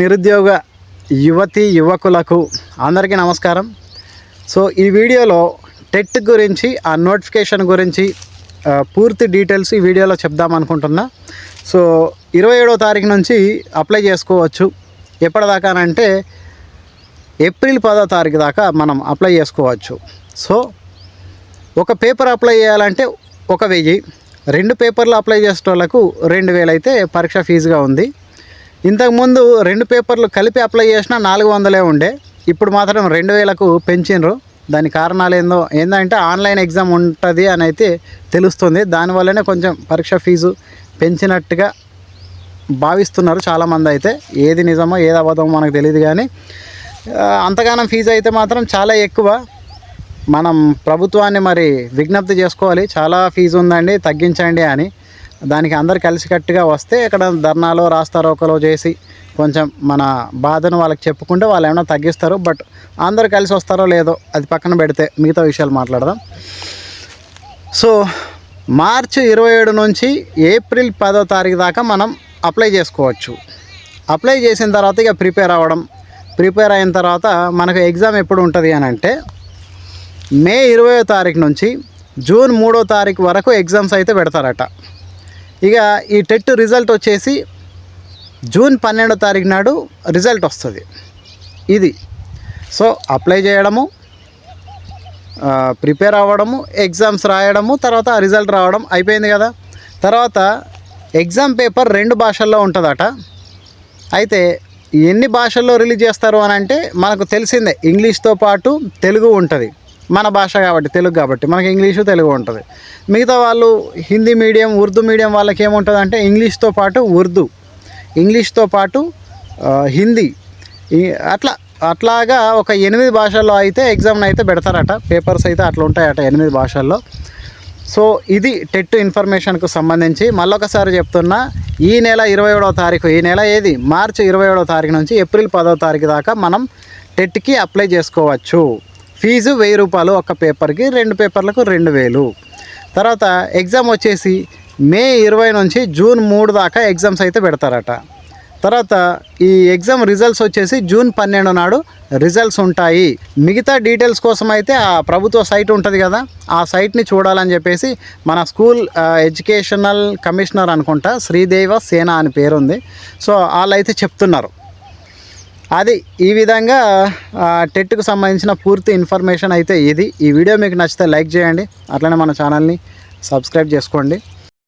నిరుద్యోగ యువతి యువకులకు అందరికీ నమస్కారం. సో ఈ వీడియోలో టెట్ గురించి ఆ నోటిఫికేషన్ గురించి పూర్తి డీటెయిల్స్ ఈ వీడియోలో చెప్దాం అనుకుంటున్నా. సో ఇరవై ఏడో తారీఖు నుంచి అప్లై చేసుకోవచ్చు. ఎప్పటిదాకానంటే ఏప్రిల్ పదో తారీఖు దాకా మనం అప్లై చేసుకోవచ్చు. సో ఒక పేపర్ అప్లై చేయాలంటే ఒక వెయ్యి. రెండు పేపర్లు అప్లై చేసే వాళ్ళకు రెండు వేలు అయితే పరీక్ష ఫీజుగా ఉంది. ఇంతకుముందు రెండు పేపర్లు కలిపి అప్లై చేసినా నాలుగు వందలే ఉండే. ఇప్పుడు మాత్రం రెండు వేలకు పెంచిండ్రు దాని కారణాలు ఏందో ఏంటంటే ఆన్లైన్ ఎగ్జామ్ ఉంటుంది అని అయితే తెలుస్తుంది దానివల్లనే కొంచెం పరీక్ష ఫీజు పెంచినట్టుగా భావిస్తున్నారు చాలామంది అయితే. ఏది నిజమో ఏది అబద్ధమో మనకు తెలియదు కానీ అంతగానం ఫీజు అయితే మాత్రం చాలా ఎక్కువ. మనం ప్రభుత్వాన్ని మరి విజ్ఞప్తి చేసుకోవాలి. చాలా ఫీజు ఉందండి తగ్గించండి అని. దానికి అందరు కలిసికట్టుగా వస్తే ఇక్కడ ధర్నాలో రాస్తారోకలో చేసి కొంచెం మన బాధను వాళ్ళకి చెప్పుకుంటే వాళ్ళు ఏమైనా తగ్గిస్తారు. బట్ అందరు కలిసి వస్తారో లేదో అది పక్కన పెడితే మిగతా విషయాలు మాట్లాడదాం. సో మార్చి ఇరవై ఏడు నుంచి ఏప్రిల్ పదో తారీఖు దాకా మనం అప్లై చేసుకోవచ్చు. అప్లై చేసిన తర్వాత ఇక ప్రిపేర్ అవ్వడం. ప్రిపేర్ అయిన తర్వాత మనకు ఎగ్జామ్ ఎప్పుడు ఉంటుంది అని అంటే మే ఇరవయో తారీఖు నుంచి జూన్ మూడో తారీఖు వరకు ఎగ్జామ్స్ అయితే పెడతారట. ఇక ఈ టెట్ రిజల్ట్ వచ్చేసి జూన్ పన్నెండో తారీఖు నాడు రిజల్ట్ వస్తుంది. ఇది. సో అప్లై చేయడము ప్రిపేర్ అవ్వడము ఎగ్జామ్స్ రాయడము తర్వాత ఆ రిజల్ట్ రావడం అయిపోయింది కదా. తర్వాత ఎగ్జామ్ పేపర్ రెండు భాషల్లో ఉంటుందట. అయితే ఎన్ని భాషల్లో రిలీజ్ చేస్తారు అని అంటే మనకు తెలిసిందే. ఇంగ్లీష్తో పాటు తెలుగు ఉంటుంది. మన భాష కాబట్టి తెలుగు కాబట్టి మనకి ఇంగ్లీషు తెలుగు ఉంటుంది. మిగతా వాళ్ళు హిందీ మీడియం ఉర్దూ మీడియం వాళ్ళకి ఏముంటుంది అంటే ఇంగ్లీష్తో పాటు ఉర్దూ ఇంగ్లీష్తో పాటు హిందీ. అట్లా అట్లాగా ఒక ఎనిమిది భాషల్లో అయితే ఎగ్జామ్ని అయితే పెడతారట. పేపర్స్ అయితే అట్లా ఉంటాయట ఎనిమిది భాషల్లో. సో ఇది టెట్ ఇన్ఫర్మేషన్కు సంబంధించి మళ్ళొకసారి చెప్తున్నా ఈ నెల ఇరవై ఏడవ తారీఖు ఈ నెల ఏది? మార్చి ఇరవై ఏడవ తారీఖు నుంచి ఏప్రిల్ పదవ తారీఖు దాకా మనం టెట్కి అప్లై చేసుకోవచ్చు. ఫీజు వెయ్యి రూపాయలు ఒక పేపర్కి రెండు పేపర్లకు రెండు వేలు. తర్వాత ఎగ్జామ్ వచ్చేసి మే ఇరవై నుంచి జూన్ మూడు దాకా ఎగ్జామ్స్ అయితే పెడతారట. తర్వాత ఈ ఎగ్జామ్ రిజల్ట్స్ వచ్చేసి జూన్ పన్నెండు నాడు రిజల్ట్స్ ఉంటాయి. మిగతా డీటెయిల్స్ కోసం అయితే ఆ ప్రభుత్వ సైట్ ఉంటుంది కదా ఆ సైట్ని చూడాలని చెప్పేసి మన స్కూల్ ఎడ్యుకేషనల్ కమిషనర్ అనుకుంటా శ్రీదేవ సేన అని పేరుంది. సో వాళ్ళు అయితే చెప్తున్నారు. అది ఈ విధంగా టెట్కు సంబంధించిన పూర్తి ఇన్ఫర్మేషన్ అయితే ఇది. ఈ వీడియో మీకు నచ్చితే లైక్ చేయండి. అట్లనే మన ఛానల్ని సబ్స్క్రైబ్ చేసుకోండి.